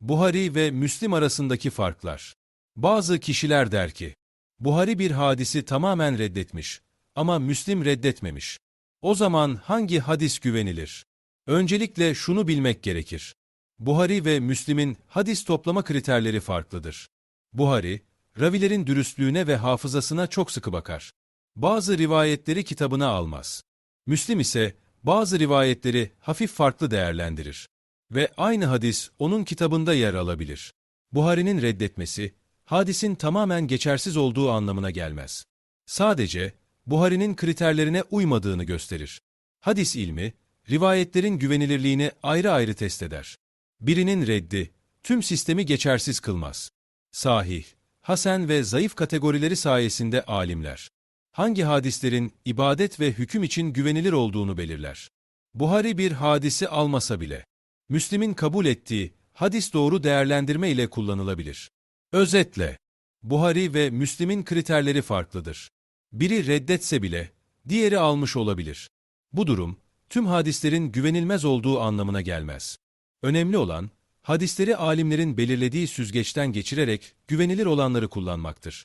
Buhari ve Müslim arasındaki farklar. Bazı kişiler der ki, Buhari bir hadisi tamamen reddetmiş ama Müslim reddetmemiş. O zaman hangi hadis güvenilir? Öncelikle şunu bilmek gerekir. Buhari ve Müslim'in hadis toplama kriterleri farklıdır. Buhari, ravilerin dürüstlüğüne ve hafızasına çok sıkı bakar. Bazı rivayetleri kitabına almaz. Müslim ise bazı rivayetleri hafif farklı değerlendirir. Ve aynı hadis onun kitabında yer alabilir. Buhari'nin reddetmesi, hadisin tamamen geçersiz olduğu anlamına gelmez. Sadece, Buhari'nin kriterlerine uymadığını gösterir. Hadis ilmi, rivayetlerin güvenilirliğini ayrı ayrı test eder. Birinin reddi, tüm sistemi geçersiz kılmaz. Sahih, hasen ve zayıf kategorileri sayesinde alimler, hangi hadislerin ibadet ve hüküm için güvenilir olduğunu belirler. Buhari bir hadisi almasa bile, Müslim'in kabul ettiği hadis doğru değerlendirme ile kullanılabilir. Özetle, Buhari ve Müslim'in kriterleri farklıdır. Biri reddetse bile, diğeri almış olabilir. Bu durum, tüm hadislerin güvenilmez olduğu anlamına gelmez. Önemli olan, hadisleri alimlerin belirlediği süzgeçten geçirerek güvenilir olanları kullanmaktır.